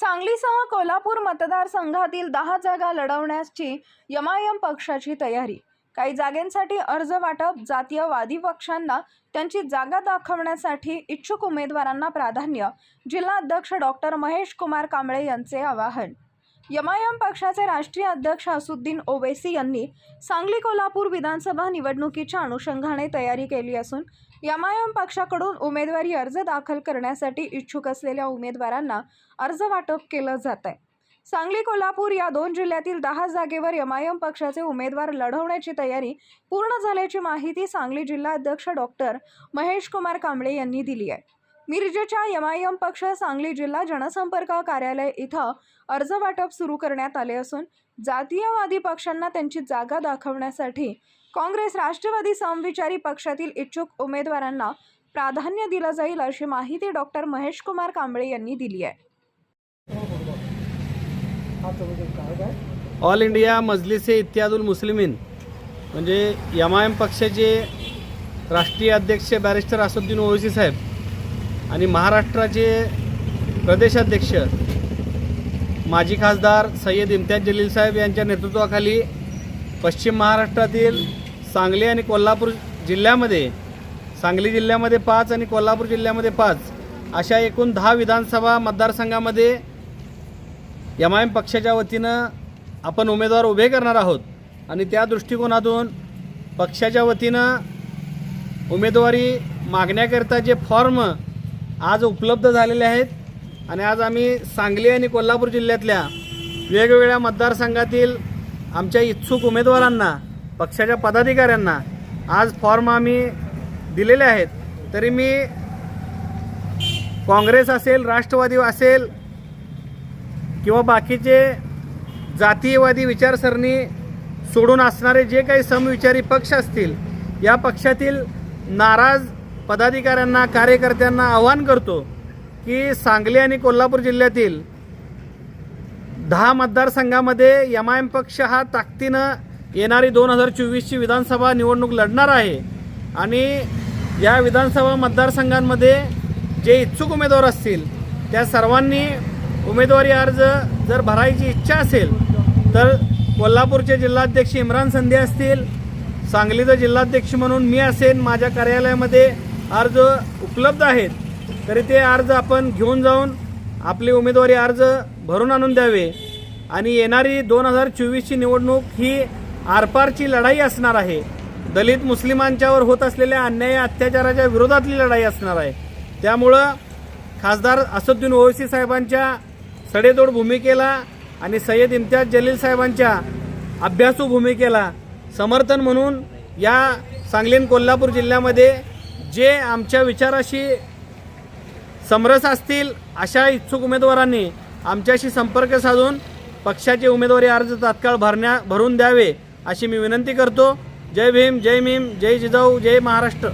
सांगलीसह कोल्हापूर मतदारसंघातील दहा जागा लढवण्याची यमायम पक्षाची तयारी. काही जागेंसाठी अर्ज वाटप जातीयवादी पक्षांना त्यांची जागा दाखवण्यासाठी इच्छुक उमेदवारांना प्राधान्य जिल्हा अध्यक्ष डॉक्टर महेश कुमार कांबळे यांचे आवाहन. यमायम पक्षाचे राष्ट्रीय अध्यक्ष असुद्दीन ओवेसी यांनी सांगली कोल्हापूर विधानसभा निवडणुकीच्या अनुषंगाने तयारी केली असून यमायम पक्षाकडून उमेदवारी अर्ज दाखल करण्यासाठी इच्छुक असलेल्या उमेदवारांना अर्ज वाटप केलं जात आहे सांगली कोल्हापूर या दोन जिल्ह्यातील दहा जागेवर यमायम पक्षाचे उमेदवार लढवण्याची तयारी पूर्ण झाल्याची माहिती सांगली जिल्हा अध्यक्ष डॉक्टर महेश कुमार कांबळे यांनी दिली आहे. मिरजेच्या एमआयएम पक्ष सांगली जिल्हा जनसंपर्क कार्यालय इथं अर्ज वाटप सुरू करण्यात आले असून जातीयवादी पक्षांना त्यांची जागा दाखवण्यासाठी काँग्रेस राष्ट्रवादी समविचारी पक्षातील इच्छुक उमेदवारांना प्राधान्य दिलं जाईल अशी माहिती डॉक्टर महेश कुमार कांबळे यांनी दिली आहे. ऑल इंडिया मजलिसे इत्यादुल मुस्लिमीन म्हणजे एम आय एम पक्षाचे राष्ट्रीय अध्यक्ष बॅरिस्टर असुद्दीन ओवैसी साहेब आणि महाराष्ट्राचे प्रदेशाध्यक्ष माजी खासदार सय्यद इम्तियाज जलील साहेब यांच्या नेतृत्वाखाली पश्चिम महाराष्ट्रातील सांगली आणि कोल्हापूर जिल्ह्यामध्ये सांगली जिल्ह्यामध्ये पाच आणि कोल्हापूर जिल्ह्यामध्ये पाच अशा एकूण दहा विधानसभा मतदारसंघामध्ये एम आय एम पक्षाच्या वतीनं आपण उमेदवार उभे करणार आहोत. आणि त्या दृष्टिकोनातून पक्षाच्या वतीनं उमेदवारी मागण्याकरिता जे फॉर्म आज उपलब्ध झालेले आहेत. आणि आज आम्ही सांगली आणि कोल्हापूर जिल्ह्यातल्या वेगवेगळ्या मतदारसंघातील आमच्या इच्छुक उमेदवारांना पक्षाच्या पदाधिकाऱ्यांना आज फॉर्म आम्ही दिलेले आहेत. तरी मी काँग्रेस असेल राष्ट्रवादी असेल किंवा बाकीचे जातीयवादी विचारसरणी सोडून असणारे जे काही समविचारी पक्ष असतील या पक्षातील नाराज पदाधिकाऱ्यांना कार्यकर्त्यांना आवाहन करतो की सांगली आणि कोल्हापूर जिल्ह्यातील दहा मतदारसंघामध्ये एम आय एम पक्ष हा ताकदीनं येणारी दोन हजार चोवीसची विधानसभा निवडणूक लढणार आहे. आणि या विधानसभा मतदारसंघांमध्ये जे इच्छुक उमेदवार असतील त्या सर्वांनी उमेदवारी अर्ज जर भरायची इच्छा असेल तर कोल्हापूरचे जिल्हाध्यक्ष इम्रान संधे असतील सांगलीचं जिल्हाध्यक्ष म्हणून मी असेन माझ्या कार्यालयामध्ये अर्ज उपलब्ध आहेत तरी ते अर्ज आपण घेऊन जाऊन आपले उमेदवारी अर्ज भरून आणून द्यावे. आणि येणारी दोन हजार चोवीसची निवडणूक ही आरपारची लढाई असणार आहे. दलित मुस्लिमांच्यावर होत असलेल्या अन्याय अत्याचाराच्या विरोधातली लढाई असणार आहे. त्यामुळं खासदार असुद्दीन ओवैसी साहेबांच्या सडेतोड भूमिकेला आणि सय्यद इम्तियाज जलील साहेबांच्या अभ्यासू भूमिकेला समर्थन म्हणून या सांगलीन कोल्हापूर जिल्ह्यामध्ये जे आमच्या विचाराशी समरस असतील अशा इच्छुक उमेदवारांनी आमच्याशी संपर्क साधून पक्षाचे उमेदवारी अर्ज तात्काळ भरण्या भरून द्यावे अशी मी विनंती करतो. जय भीम जय भीम जय जिजाऊ जय महाराष्ट्र.